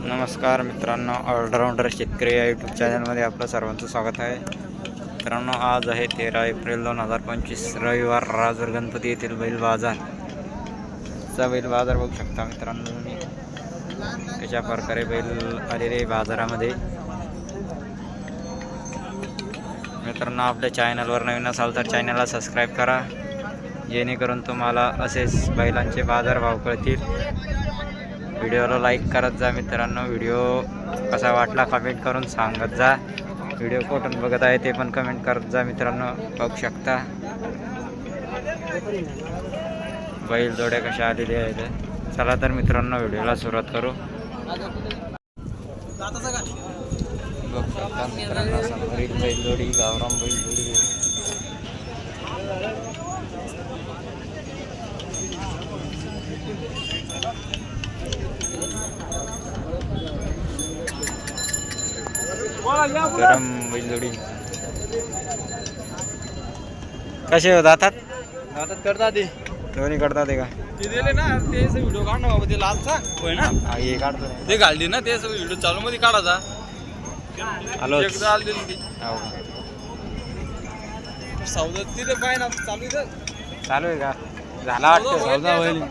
नमस्कार मित्रांनो ऑलराऊंडर शेतकरी या यूट्यूब चॅनलमध्ये आपलं सर्वांचं स्वागत आहे. मित्रांनो आज आहे तेरा एप्रिल दोन हजार पंचवीस रविवार राजूर गणपती येथील बैल बाजार. चा बैल बाजार बघू शकता मित्रांनो तुम्ही. कशा प्रकारे बैल आलेले बाजारामध्ये. मित्रांनो आपल्या चॅनलवर नवीन असाल तर चॅनलला सबस्क्राईब करा. जेणेकरून तुम्हाला असेच बैलांचे बाजार भाव कळतील. व्हिडिओला लाईक करत जा मित्रांनो. व्हिडिओ कसा वाटला कमेंट करून सांगत जा. व्हिडिओ कुठून बघत आहे ते पण कमेंट करत जा मित्रांनो. बघू शकता. बैल जोड्या कशा आलेल्या आहेत. चला तर मित्रांनो व्हिडिओला सुरुवात करू. बघू शकता मित्रांनो समोरील बैलजोडी गावराम बैलजोडी गरम बैलजोडी कसे हो जातात? आता करता ते. दोन्ही करतात ते का ते दिले ना ते व्हिडिओ काढ ना बाबा ते लालचा. होय ना? हा, हे काढतो. ते घालली ना ते व्हिडिओ चालू मध्ये काढायचा हॅलो एकदा आली ती. हो. सौदा तिथे काय ना चालू इथं चालू आहे का? झाला वाटतं सौदा होईल.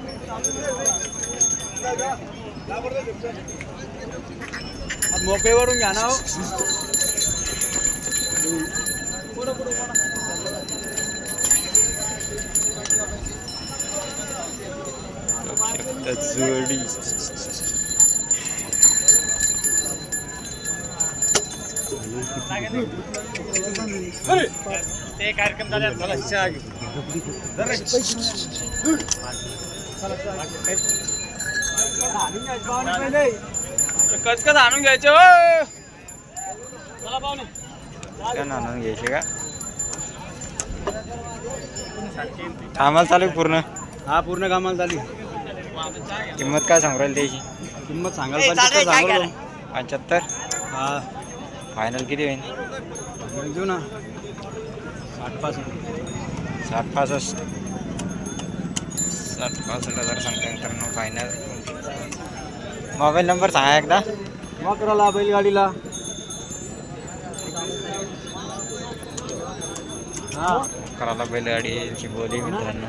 मोकळीवरून घ्या ना हो. जोडी ते कार्यक्रम झाले चहा घेऊ. कचकच आणून घ्यायचे चला आणून घ्यायचे का? कामाला चालू पूर्ण? हा पूर्ण कामाला झाली किंमत काय सांगू राहील त्याची? किंमत सांगाल पंच्याहत्तर सांगलो पंच्याहत्तर? हा. फायनल किती होईल? देऊ ना. साठ पाच साठ पासष्ट. साठ पासष्ट हजार सांगता मित्रांनो फायनल मोबाईल नंबर सांगा एकदा. वाकराला बैलगाडीला. हा. करायला बैलगाडीची बोली मित्रांनो.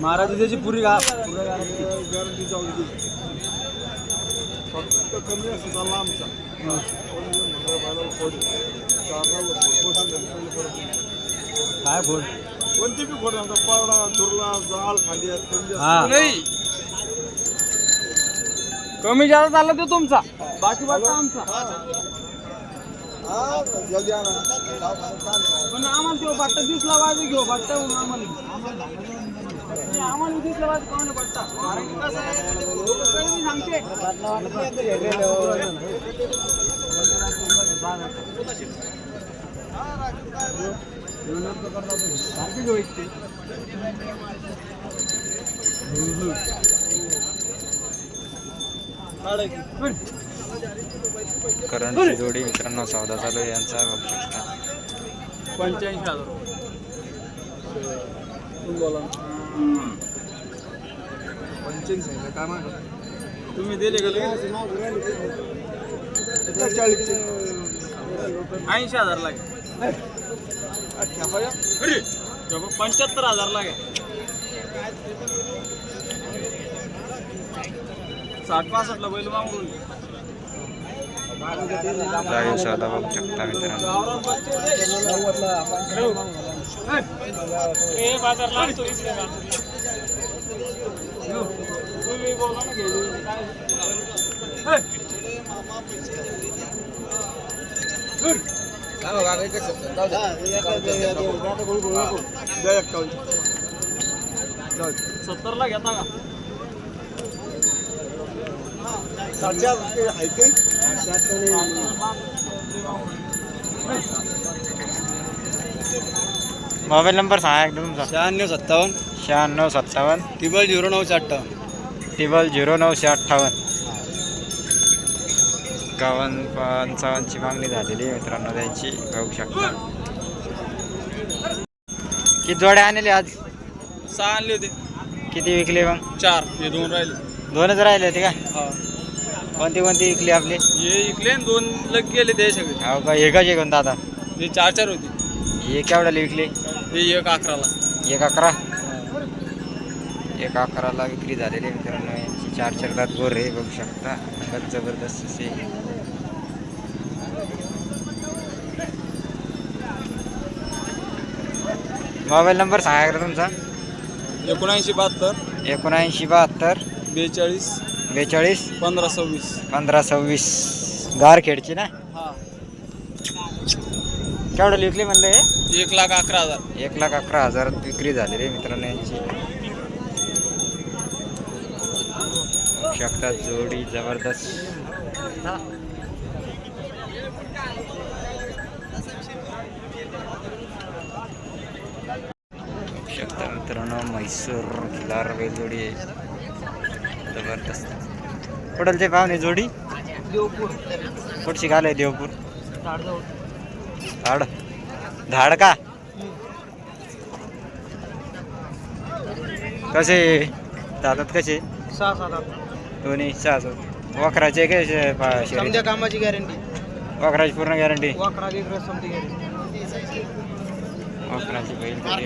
महाराज त्याची पुरी गा काय बोल कोणती बी खोड आमचा पावडा चुरला जाल खांदी हा. कमी जास्त झाला तो तुमचा. बाकी बाकी आमचा. पण आम्हाला तो बट्टा दिसला पाहिजे घेऊ म्हणून आम्हाला. नाही, आम्हाला दिसला पाहिजे कोणाला बट्टा. कारण की कसं आहे, लोकं मी सांगते. करंटची जोडी मित्रांनो सौदा चालू आहे यांचा बघू शकता. पंच्याऐंशी हजार? काय मागा? तुम्ही दिले चाळीस ऐंशी हजार लागे. पंच्याहत्तर हजार लागे. साठ पासष्टला बैल मागून. लाईव्ह सौदा बघू शकता मित्रांनो. बाजार लागतो इकडे तुम्ही बोला ना घ्यायचं काय सत्तर ला घेता का? मोबाईल नंबर सांगा एकदा तुमचा. शहाण्णव सत्तावन्न. शहाण्णव सत्तावन्न. टिबल झिरो नऊशे अठ्ठावन्न. टेबल झिरो नऊशे अठ्ठावन्न. एकावन्न पंचावन्नची मागणी झालेली आहे मित्रांनो त्यांची बघू शकता. किती जोड्या आणले आज? सहा आणले होते. किती विकले मग? चार. हे दोन राहिले. दोनच राहिले होते का? हा. कोणती कोणती विकली आपली? हे इकले दोन लग गेले ते सगळे. हो का? एकाच एक कोणता आता हे चार चार होते. हे केवढ्याला विकली हे एक अकराला. एक अकरा? एक अकराला विक्री झालेली आहे मित्रांनो. यांची चार चार दात गोर आहे बघू शकता. अंगात जबरदस्त असे मोबाईल नंबर सांगा का तुमचा? एकोणऐंशी बहात्तर. एकोणऐंशी बहात्तर. बेचाळीस. बेचाळीस? पंधरा सव्वीस. पंधरा सव्वीस. गारखेडची ना? हा. केवढं विकली म्हणलं हे? एक लाख अकरा हजार. एक लाख अकरा हजारात विक्री झालेली आहे मित्रांनो यांची. बघू शकता जोडी जबरदस्त. बघू शकता मित्रांनो म्हैसूर खिलार जोडी आहे जबरदस्त. कुठलचे पाहुणे जोडी? देवपूर. कुठची घाल आहे देवपूर? धाड. धाड का? कसे? दातात कसे? सहा सात आठ. दोन्ही सहा सात. वखराचे काय कामाची गॅरंटी. वखराची पूर्ण गॅरंटी? वखराची बैल जोडी.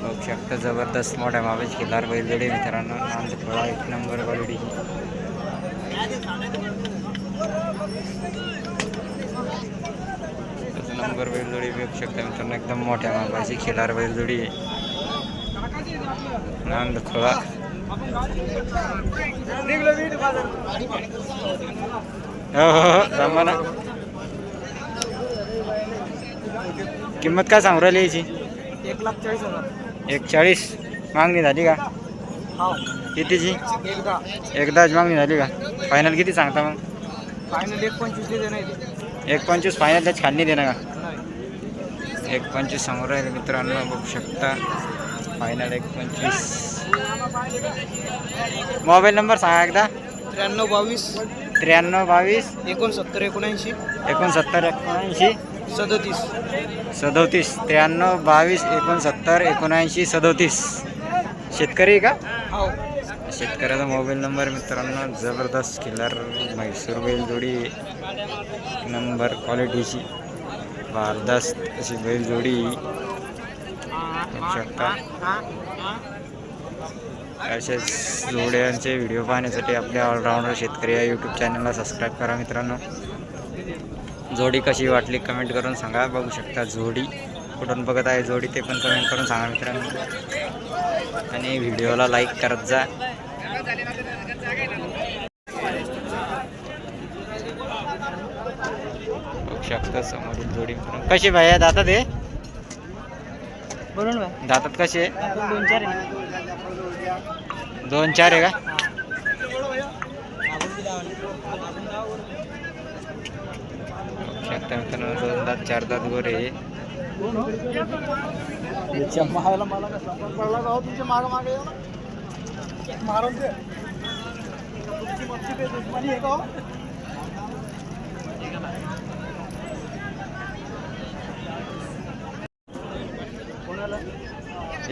बघू शकता जबरदस्त मोठ्या मापाची केलार बैलजोडी मित्रांनो नांद थोडा एक नंबर क्वालिटीची नंबर बैलजोडी बघू शकता मित्रांनो एकदम मोठ्या मापाची खिलार बैलजोडी. आहे नांद खोळा हो हो, हो किंमत काय सांगू राहिली याची? एक लाख चाळीस हजार. एक चाळीस? मागणी झाली का? हा. कितीची? एकदा. एकदाच मागणी झाली का? फायनल किती सांगता मग? फायनल एक पंचवीस नाही एक पंचवीस फायनल त्याची खाली देणार का? एक पंचवीस सांगू राहिले मित्रांनो बघू शकता. फायनल एक पंचवीस. मोबाईल नंबर सांगा एकदा. त्र्याण्णव बावीस. त्र्याण्णव बावीस. एकोणसत्तर एकोणऐंशी. एकोणसत्तर एकोणऐंशी. सदतीस. सदोतीस. त्र्याण्णव बावीस एकोणसत्तर एकोणऐंशी सदोतीस. शेतकरी का? हो. शेतकऱ्याचा मोबाईल नंबर मित्रांनो जबरदस्त किल्लर म्हैसूर बैल जोडी नंबर क्वालिटीची भारदस्त अशी बैल जोडी बघू शकता. असेच जोड्यांचे व्हिडिओ पाहण्यासाठी आपल्या ऑलराऊंडर शेतकरी या यूट्यूब चॅनलला सबस्क्राईब करा मित्रांनो. जोडी कशी वाटली कमेंट करून सांगा. बघू शकता जोडी. कुठून बघत आहे जोडी ते पण कमेंट करून सांगा मित्रांनो. आणि व्हिडिओला लाईक करत जा. बघू शकता समोरील जोडी कशी भाई दातात हे बोलून दातात कशी आहे? दोन चार दोन चार आहे का बघू शकता मित्रांनो दोन दात चार दात गोरे हो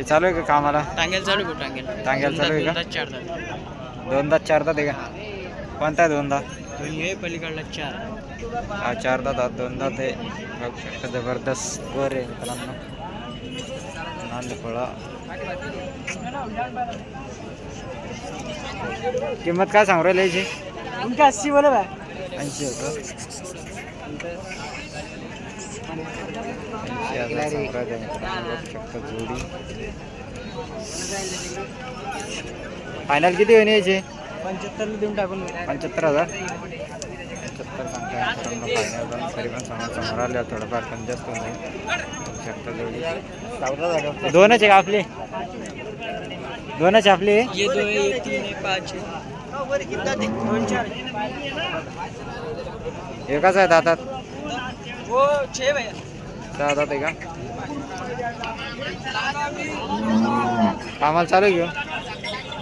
चालू आहे का कामाला? टांगेल चालू आहे टांगेल? टांग्याला चालू आहे का? चार झाले दोन दात. चार दात आहे का? कोणता आहे दोन दात दोन्ही पलीकडला चार. हा चार दात दोन दात आहे बघू शकता जबरदस्त वर आहे मित्रांनो. नांदफळा किंमत काय सांगू राहिली याची? उनका अस्सी बोले ऐंशी होतं. ऐंशी हजार सांगू राहिले मित्रांनो बघू शकता जोडी. फायनल किती होईल याची? पंच्याहत्तर देऊन टाकून पंच्याहत्तर हजार. सांगता फायनल पण तरी पण समोर समोर आले थोडंफार कमी जास्त जोडी. दोनच आहे का आपली. दोनच आहे आपली एकच आहे दातात वो छः भैया. सहा दात आहे का? कामाला चालू घेऊ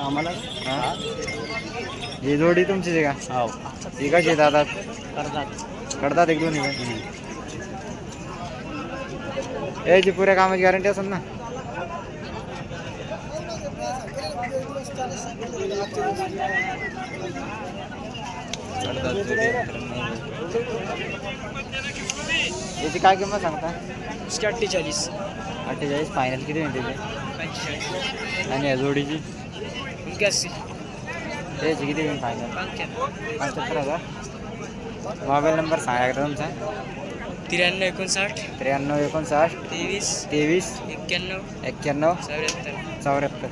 आम्हाला हा. ही जोडी तुमचीच आहे का? हो. ही कशी आहे दातात करतात. कडतात एक दोन्ही पण याची पुऱ्या कामाची गॅरंटी असेल ना? जोडी याची काय किंमत सांगता? अठ्ठेचाळीस. अठ्ठेचाळीस फायनल किती मिळते आणि या जोडीची? एक्याऐंशी त्याची किती होईल फायनल पंच्याहत्तर हजार मोबाईल नंबर सांगा एकदा तुमचा. त्र्याण्णव एकोणसाठ. त्र्याण्णव एकोणसाठ. तेवीस. तेवीस. एक्क्याण्णव. एक्क्याण्णव. चौऱ्याहत्तर. चौऱ्याहत्तर.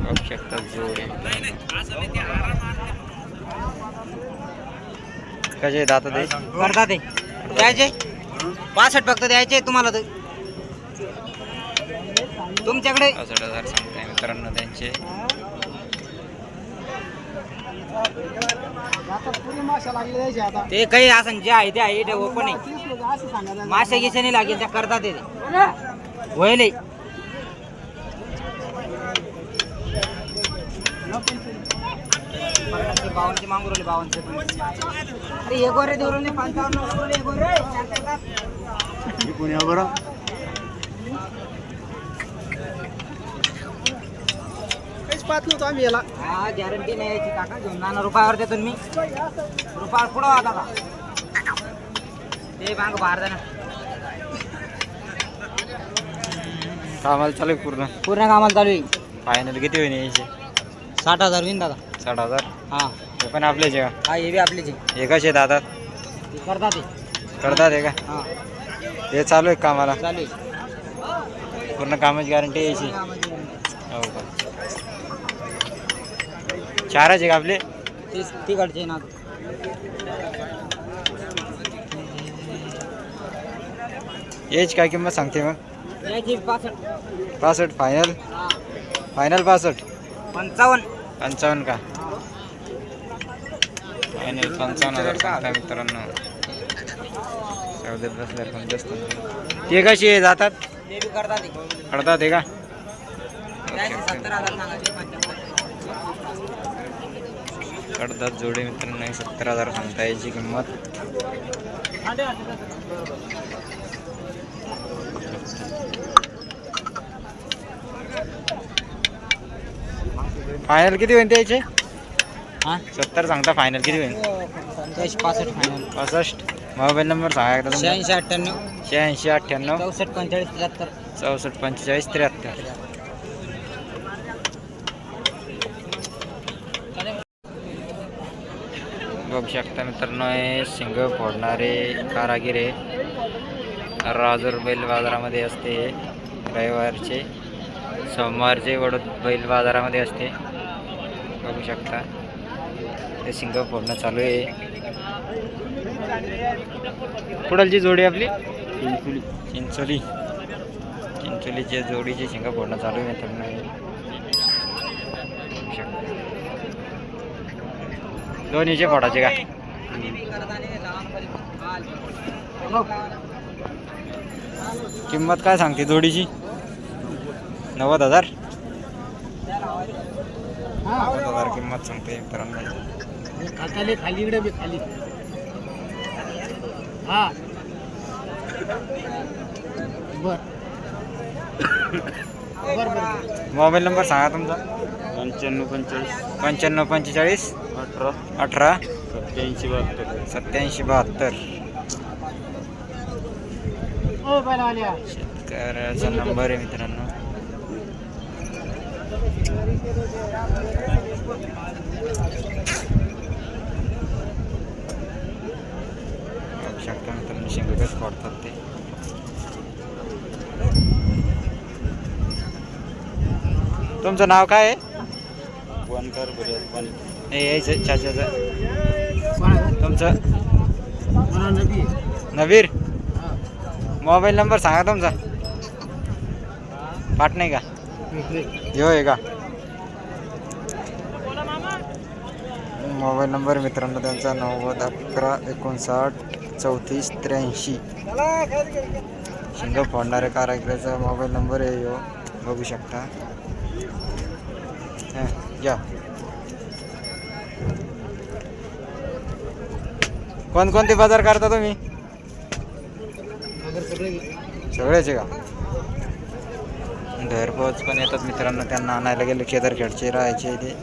बघू शकता जोडे कसे दात ते करता ते. द्यायचे? पासष्ट फक्त द्यायचे तुम्हाला तर. तुमच्याकडे? पासष्ट हजार सांगताय मित्रांनो त्यांचे. द्यायचे ते काही असं जे आहे ते आहे ते ओपन आहे. मासे गिसे नाही लागेल त्या करतात ते. होईल बावनचे मागू राहिले बावनचे अरे एक गोरे पंचावन्न. काहीच पाहत नव्हतो आम्ही याला. हा गॅरंटी नाही यायची काका. घेऊन रुपयावर देतो मी. रुपयावर पुढं होता का? ते माग बाहेर जाणार. कामाला चालू आहे पूर्ण. पूर्ण कामाला चालू आहे. फायनल किती होईल यायचे? साठ हजार होईन दादा. साठ हजार? हा. हे पण आपलेच आहे हा हे बी आपलीच आहे. का हे कसे दातात ते करतात ते. करतात हे का? हा. हे चालू आहे कामाला. चालू आहे पूर्ण कामाची गॅरंटी यायची कामाची हो का? चारच आहे का आपले? तीस तिकडचे ना. याची काय किंमत सांगते मग? याची पासष्ट. पासष्ट फायनल हा. फायनल पासष्ट? पंचावन्न. पंचावन्न का? फायनल पंचावन्न हजार सांगता मित्रांनो बसल्यावर पण जास्त. ते कशी आहे जातात. कळतात आहे का कडदात जोडे मित्रांनो सत्तर हजार सांगता याची किंमत फायनल किती त्याचे हा सत्तर सांगता फायनल किती होईल? पंच्याऐंशी पासष्ट फायनल पासष्ट. मोबाईल नंबर सांगा एकदा तुमचा. शहाऐंशी अठ्ठ्याण्णव. शहाऐंशी अठ्ठ्याण्णव. चौसष्ट पंचेचाळीस त्र्याहत्तर. चौसष्ट पंचेचाळीस त्र्याहत्तर. बघू शकता मित्रांनो हे शिंग फोडणारे कारागीर आहे राजूर बैल बाजारामध्ये असते. हे रविवारचे सोमवारचे वडोद बैल बाजारामध्ये असते. बघू शकता. ते शिंग फोडणं चालू आहे. पुढलची जोडी आपली? चिंचोली. चिंचोली. चिंचोलीच्या जोडीचे शिंग फोडणं चालू आहे मित्रांनो. हे. दोन्हीचे फोडाचे का? किंमत काय सांगते जोडीची? नव्वद हजार? नव्वद हजार किंमत सांगते मित्रांनो. खाली खाली इकडे बी खाली. हा. बर. बर बर मोबाईल नंबर सांगा तुमचा. पंच्याण्णव पंचेचाळीस. पंच्याण्णव पंचेचाळीस? अठरा. अठरा? सत्याऐंशी बहात्तर. सत्याऐंशी बहात्तर. ओ शेतकऱ्याचा नंबर आहे मित्रांनो बघू शकता मित्रांनो शिंगच पडतात ते तुमचं नाव काय आहे? वनकर यायचं चाच्याचं तुमचं? नवीर? मोबाईल नंबर सांगा तुमचा. पाठ नाही का? ह्यो आहे का? मोबाईल नंबर मित्रांनो त्यांचा नव्वद अकरा एकोणसाठ चौतीस त्र्याऐंशी. शिंग फोडणाऱ्या कारागिराचा मोबाईल नंबर आहे यो. बघू शकता. या. कोणकोणते बाजार करता तुम्ही? सगळ्याचे का? घरपोच पण येतात मित्रांनो त्यांना आणायला गेले केदारखेडचे राहायचे ते.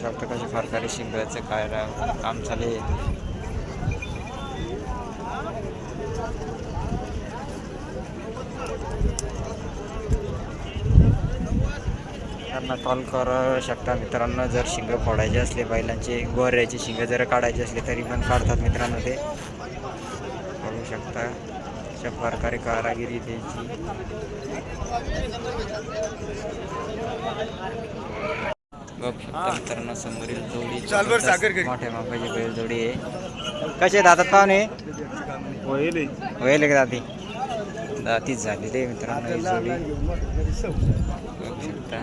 शकतो कसे फरकारी शिंगाचं काय राव काम चालू त्यांना कॉल करू शकता. मित्रांनो जर शिंग फोडायचे असले बैलांचे गोऱ्याचे शिंग जर काढायचे असले तरी पण काढतात मित्रांनो ते. बघू शकता. अशा प्रकारे कारागिरी शकता मित्रांनो समोरील जोडी मोठ्या मापाची बैल जोडी आहे कसे दातात पाहुणे होईल. का दाती दातीच झालेली आहे मित्रांनो ही जोडी. बघू शकता.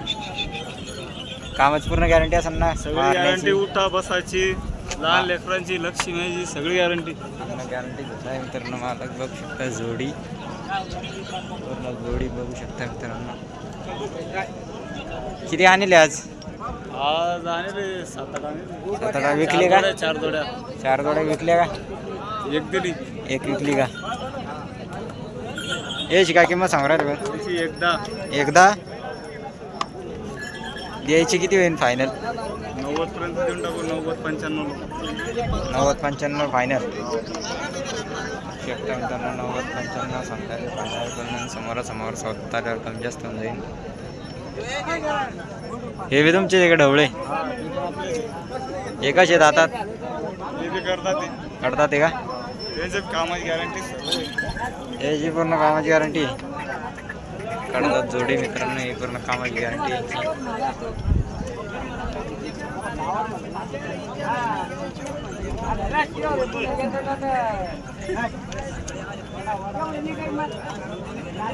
कामाची पूर्ण गॅरंटी असेल ना? सगळी? गॅरंटी उठा बसायची लहान लेकरांची लक्ष्मीची सगळी गॅरंटी गॅरंटी आहे मित्रांनो मालक बघू शकता जोडी. पूर्ण जोडी बघू शकता मित्रांनो. किती आणले आज? आज आणि रे सात आठ आणले. सात आठ विकले का? चार जोड्या. चार जोड्या विकल्या का? एक दिली. एक विकली का? याची काय किंमत सांगू राहिली बा? त्याची एकदा. एकदा? द्यायची किती होईल फायनल नव्वद पर्यंत देऊन टाकू नव्वद पंच्याण्णव. नव्वद पंच्याण्णव फायनल शकता मित्रांनो नव्वद पंच्याण्णव सांगता फायनल समोरासमोर स्वतः कमी जास्त होऊन जाईल हे बी तुमचे इकडे ढवळे. एकाच आहेत हातात ते बी करतात ते. का? त्यांच्या कामाची गॅरंटी याची पूर्ण कामाची गॅरंटी काढतात जोडी मित्रांनो ही पूर्ण कामाची गॅरंटी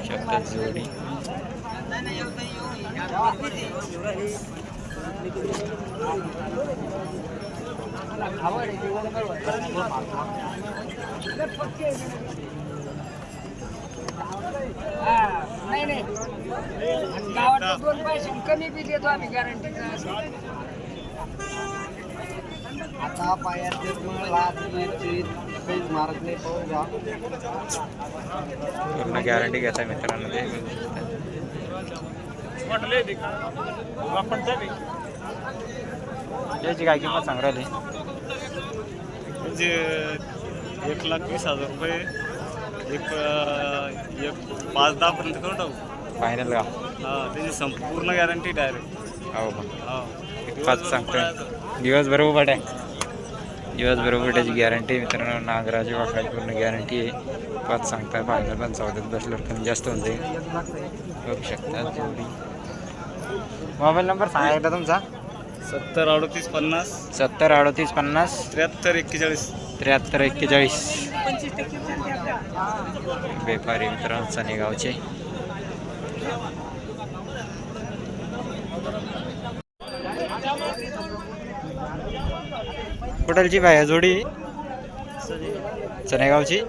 शकतात जोडी. नाही नाही. गावात दोन पैसे कमी बी देतो आम्ही गॅरंटी आता पायात मारत नाही पूर्ण गॅरंटी घेता मित्रांनो ते. याची काय किंमत सांग राहिली? म्हणजे एक लाख वीस हजार रुपये. एक एक पाच दहा पर्यंत करून टाकू. फायनल का हा त्याची संपूर्ण गॅरंटी डायरेक्ट हो का? हा. पाच सांगतोय. दिवसभर उभाट आहे. दिवसभर गॅरंटी मित्रांनो नागराजी वाकडाची पूर्ण गॅरंटी आहे. पाच सांगताय. फायनल पण चौद्यात बसल्यावर कमी जास्त होऊन जाईल. बघू शकता जेवढी. मोबाईल नंबर सांगायला तुमचा. सत्तर अडतीस पन्नास. सत्तर अडतीस पन्नास. त्र्याहत्तर एक्केचाळीस. त्र्याहत्तर एक्केचाळीस. व्यापारी मित्रांनो सनेगावचे कुठलची बाय जोडी चनेगावची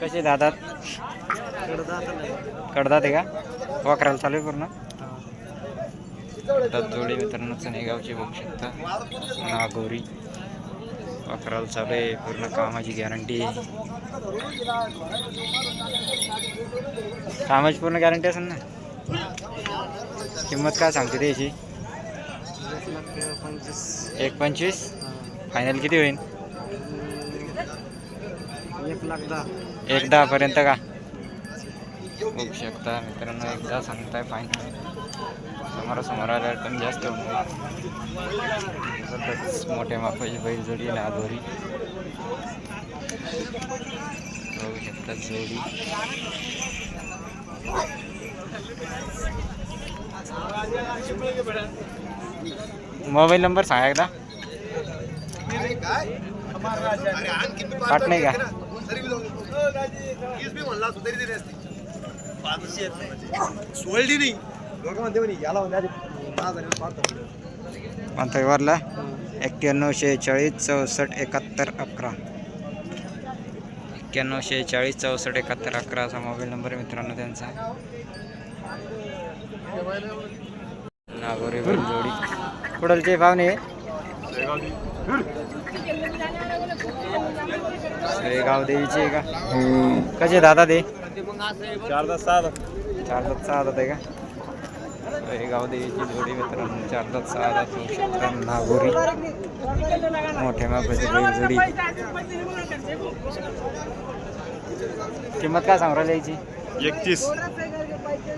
कशी दादात कडदात आहे का वाकरायला चालू आहे पूर्ण जोडी मित्रांनो चनेगावची बघू शकता नागोरी वाकराला चालू आहे. पूर्ण कामाची गॅरंटी कामाची पूर्ण गॅरंटी असेल ना? किंमत काय सांगते त्याची एक पंचवीस? फायनल किती होईल? एक लाख दहा एक दहापर्यंत का? होऊ शकता मित्रांनो एकदा सांगताय फायनल समोरासमोर आल्यावर पण जास्त होऊन जाईल. मोठ्या मापाची बैल जोडी आहे नागोरी बघू शकता जोडी. मोबाईल नंबर सांगा एकदा. पाठ नाही का सोळली नाही. पाहतो. कोणता व्यवहारला एक्क्याण्णव शेहेचाळीस चौसष्ट एकाहत्तर अकरा. एक्क्याण्णव शेहेचाळीस चौसष्ट एकाहत्तर अकरा असा मोबाईल नंबर आहे मित्रांनो त्यांचा. नागोरी जोडी. कुडलचे पाहुणे श्रेगाव देवीचे आहे का? कसे दादा ते चार तास सहा चार दात सहा दात आहे का? श्रेगाव देवीची जोडी मित्रांनो चार दात सहा दात होऊ शकतात नागोरी. मोठ्या मापाची जोडी किंमत काय सांगू राहिली याची? एकतीस.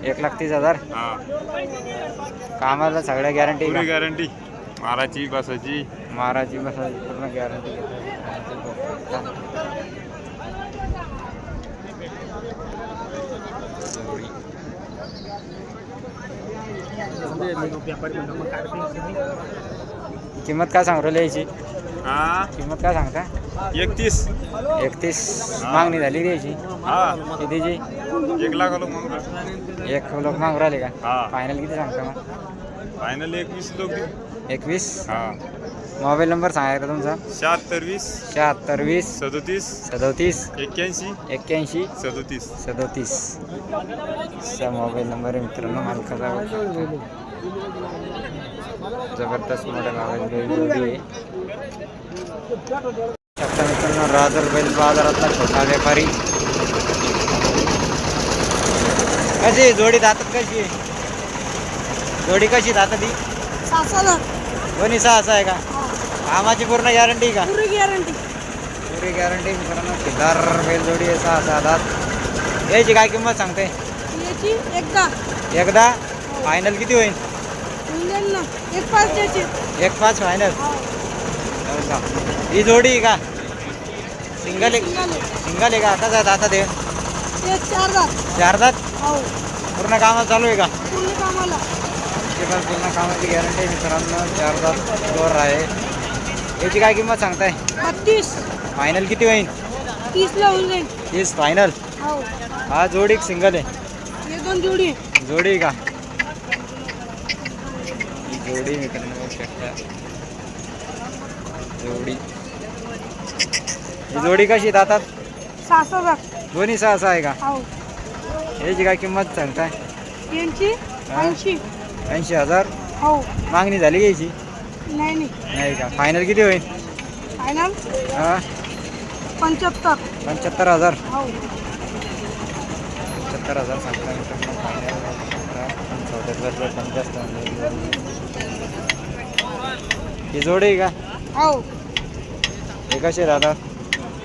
एक लाख तीस हजार? हा. कामाला सगळ्या गॅरंटी पुरी गॅरंटी माराची बसाची महाराजी बसायची पूर्ण गॅरंटी किंमत काय सांगू राहिली याची हा? किंमत काय सांगता? एकतीस. एकतीस. मागणी झाली रे याची हा. कितीची? एक लाख आलो मग एक लोक मागू राहिले का? हा. फायनल किती सांगता मग? फायनल एकवीस लोक एकवीस? हा. मोबाईल नंबर सांगायचा तुमचा. शहात्तर वीस. शहात्तर वीस. सदोतीस. सदोतीस. एक्क्याऐंशी. एक्क्याऐंशी. सदोतीस. सदोतीस. चा मोबाईल नंबर आहे मित्रांनो मालकाचा जबरदस्त जोडी आहे मित्रांनो राजर बैल बाजारातला छोटा व्यापारी. कशी? जोडी दातात कशी आहे? जोडी कशी दातात ती दोन्ही सहा असं आहे का? कामाची पूर्ण गॅरंटी का? पुरी गॅरंटी पुरी गॅरंटी मित्रांनो खिल्लार बैल जोडी आहे सहा सहा दात याची काय किंमत सांगते? याची एकदा. एकदा? फायनल किती होईल? ना. एक पाच द्यायची एक पाच फायनल ही. जोडी आहे का? सिंगल एक सिंगल आहे. का? आता आता ते ते चार दात. चार दात? हो. पूर्ण कामात चालू आहे का? पूर्ण कामाला. ते पण पूर्ण कामाची गॅरंटी आहे मित्रांनो. चार दात दोर आहे. याची काय किंमत सांगताय? बत्तीस. फायनल किती होईल? तीसला होऊन जाईल. तीस फायनल हो. हा जोडी सिंगल आहे. हे दोन जोडी. जोडी का? ही जोडी मित्रांनो बघू शकता. जोडी. ही जोडी कशी दातात? सहा दोन्ही सहा सहा आहे का? हो. याची काय किंमत सांगताय? यांची ऐंशी. ऐंशी हजार? हो. मागणी झाली का याची? नाही नाही. नाही का? फायनल किती होईल? फायनल हा? पंच्याहत्तर. पंच्याहत्तर हजार. हो. पंच्याहत्तर हजार सांगता मित्रांनो फायनल चौदा पंच्याहत्तर. ही जोडी आहे का? हो. हे कसे राहतात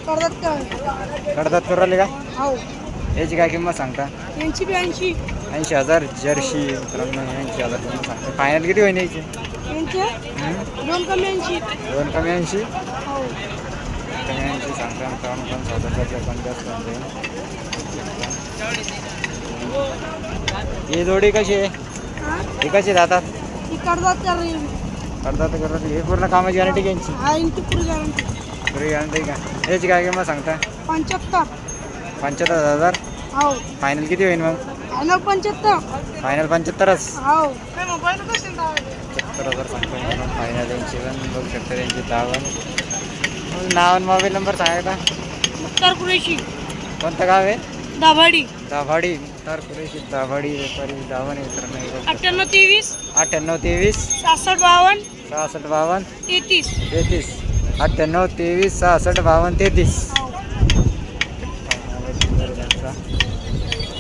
करतात का कडदात करू का? हो. याची काय किंमत सांगता? यांची बी ऐंशी ऐंशी हजार जर्शी मित्रांनो ऐंशी हजार किंमत सांगता. फायनल किती होईल याची? दोन कमी ऐंशी दोन कमी ऐंशी हो कमी ऐंशी सांगता मित्रांनो पण जाईल ही जोडी कशी आहे? हा? ही कशी राहतात? ही करतात करतात तर करतात हे पूर्ण कामाची गॅरंटी घ्यायची हा यांची पुरी गॅरंटी. पुरी गॅरंटी का? याची काय किंमत सांगता पंच्याहत्तर. पंच्याहत्तर हजार? हो. फायनल किती होईल मग? फायनल पंच्याहत्तर. फायनल पंच्याहत्तरच. हो. पंच्याहत्तर हजार सांगतो फायनल यांची पण बघू शकता त्यांची दावण नाव आणि मोबाईल नंबर सांगायचा मुक्तार कुरेशी. कोणतं गाव आहे? दाभाडी. दाभाडी. मुक्तार कुरेशी दाभाडी व्यापारी दावण मित्रांनो. अठ्ठ्याण्णव तेवीस. अठ्ठ्याण्णव तेवीस. सहासष्ट बावन्न. सहासष्ट बावन्न. तेहतीस. तेहतीस. अठ्ठ्याण्णव तेवीस सहासष्ट बावन्न तेहतीस.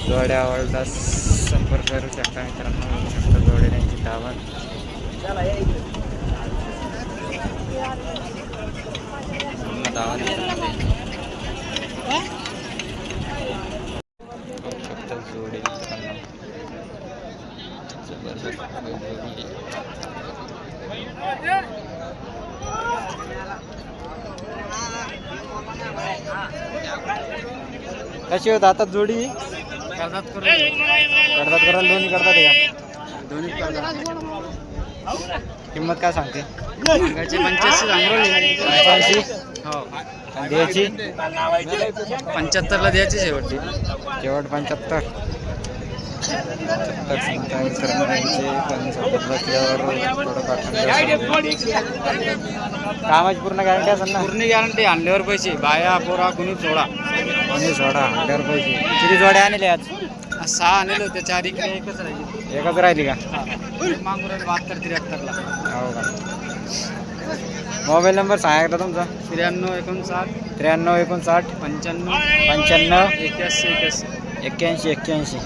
जोड्या आवडता संपर्क करू शकता मित्रांनो. शकता जोड्या त्यांची दावण कशी होत आता जोडी? करतात करायला दोन्ही करतात का? दोन्ही किंमत काय सांगते? पंच्याऐंशी हो. द्यायची? पंच्याहत्तरला द्यायची शेवटची. शेवट पंच्याहत्तर. कामाची पूर्ण गॅरंटी असेल ना? पूर्ण गॅरंटी आणल्यावर पैसे. बाया पोरा कुणी सोडा. कोणी सोडा हंड्रेड पैसे. किती जोड्या आणले आज? सहा आणले होते चार इकडे एकच राहिली. एकच राहिली का? मागून राहिले बहात्तर त्र्याहत्तरला. हो का? मोबाईल नंबर सांगा एकदा तुमचा. त्र्याण्णव एकोणसाठ. त्र्याण्णव एकोणसाठ. पंच्याण्णव. पंच्याण्णव. एक्याऐंशी एक्याऐंशी. एक्क्याऐंशी एक्क्याऐंशी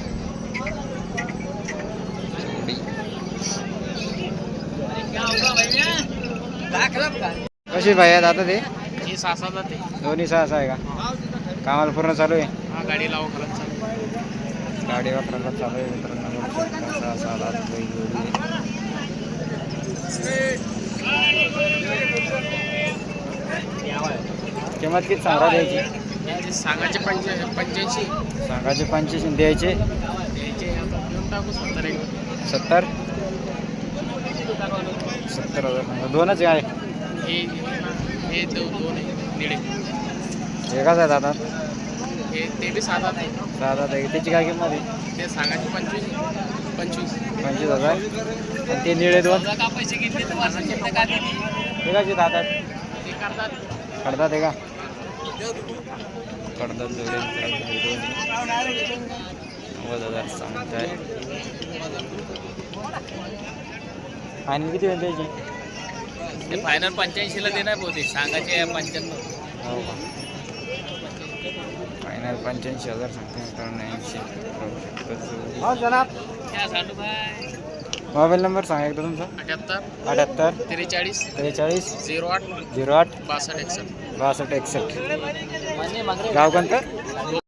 कशी भाई आहेत आता ते? हे दोन्ही सहा आहे का? कामाला पूर्ण चालू आहे? हा गाडी लावा खरंच चालू गाडी वापरायला चालू आहे मित्रांनो. सहा किंमत किती सांगा द्यायची? सांगायचे पंचे पंच्याऐंशी. सांगायचे पंचवीस आणि द्यायचे? सत्तर सत्तर? हजार दोनच निळे एकाच आहे दादा. हे ते बी सात आहे. दादा आहे. त्याची काय किंमत आहे? ते सांगायचे पंचवीस. पंचवीस. पंचवीस हजार. आणि ते निळे दोन? का पैसे घेतले तर ते का देते ते करतात. आहे का? जोडे हे दोन्ही. नव्वद हजार सांगताय. फायनल किती होईल त्याची? ते फायनल पंच्याऐंशीला देणार बहुतेक सांगायचे पंच्याण्णव. हो का? फायनल पंच्याऐंशी हजार सांगते मित्रांनो ऐंशी. हो जनाब. क्या सांगू भाई? मोबाईल नंबर सांगा एकदा तुमचा. अठ्याहत्तर. अठ्याहत्तर. त्रेचाळीस. त्रेचाळीस. झिरो आठ. झिरो आठ. बासष्ट एकसष्ट. बासष्ट एकसष्ट. गाव कोणतं?